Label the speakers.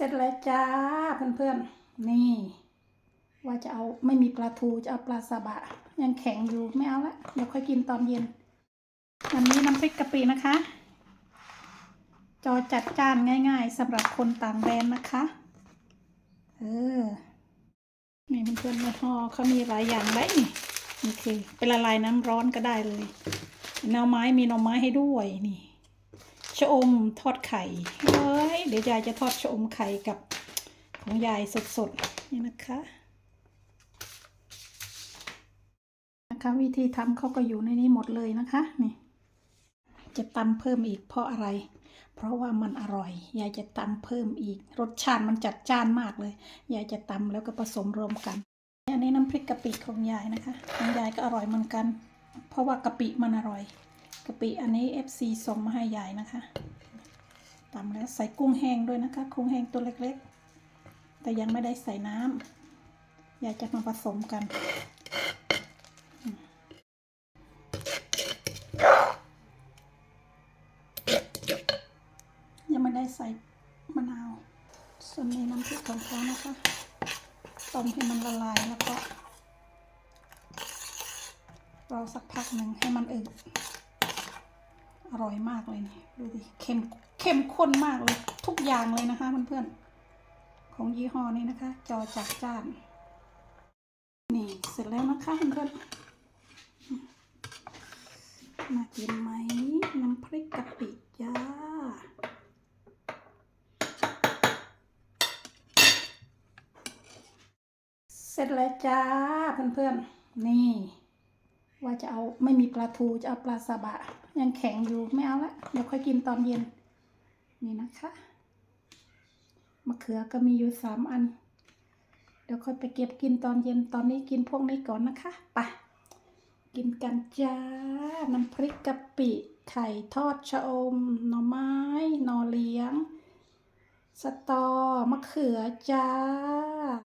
Speaker 1: เสร็จแล้วจ้าเพื่อนๆ นี่ ว่าจะเอาไม่มีปลาทูจะเอาปลาซาบะ ยังแข็งอยู่ไม่เอาละเดี๋ยวค่อยกินตอนเย็นอันนี้น้ำพริกกะปินะคะ จอจัดจานง่าย ๆสำหรับคนต่างแดนนะคะ เออนี่เพื่อนๆในห่อเขามีหลายอย่างได้นี่นี่คือเป็นละลายน้ำร้อนก็ได้เลยหน่อไม้มีหน่อไม้ให้ด้วยนี่ ชะอมทอดไข่เฮ้ยเดี๋ยวยายจะทอดชะอมไข่กับของยายสดๆนี่นะคะนะคะวิธีทำเขาก็อยู่ในนี้หมดเลยนะคะนี่จะตำเพิ่มอีกเพราะอะไร เพราะว่ามันอร่อย ยายจะตำเพิ่มอีก รสชาติมันจัดจ้านมากเลย ยายจะตำแล้วก็ผสมรวมกัน อันนี้น้ำพริกกะปิของยายนะคะ ของยายก็อร่อยเหมือนกัน เพราะว่ากะปิมันอร่อย กะปิอันนี้ FC ส่งมาให้ยายนะคะตำแล้วใส่กุ้งแห้งด้วยนะคะกุ้งแห้งตัวเล็กๆ แต่ยังไม่ได้ใส่น้ำอยายจะมาผสมกันยังไม่ได้ใส่มะนาว ส่วนนี้น้ำพริกของเขานะคะต้มให้มันละลายแล้วก็รอสักพักหนึ่งให้มันอืด อร่อยมากเลยนี่ดูดิเข้มเข้มข้นมากเลยทุกอย่างเลยนะคะเพื่อนๆของยี่ห้อนี้นะคะ จอจัดจ้านนี่เสร็จแล้วนะคะเพื่อนๆน่ากินไหมน้ำพริกกะปิจ้าเสร็จแล้วจ้าเพื่อนๆนี่ จะเอาไม่มีปลาทูจะเอาปลาซาบะ ยังแข็งอยู่ไม่เอาละเดี๋ยวค่อยกินตอนเย็น นี่นะคะมะเขือก็มีอยู่สามอัน เดี๋ยวค่อยไปเก็บกินตอนเย็นตอนนี้กินพวกนี้ก่อนนะคะไปกินกันจ้า น้ำพริกกะปิ ไข่ทอดชะอม หน่อไม้หน่อเลี้ยง สตอ มะเขือจ้า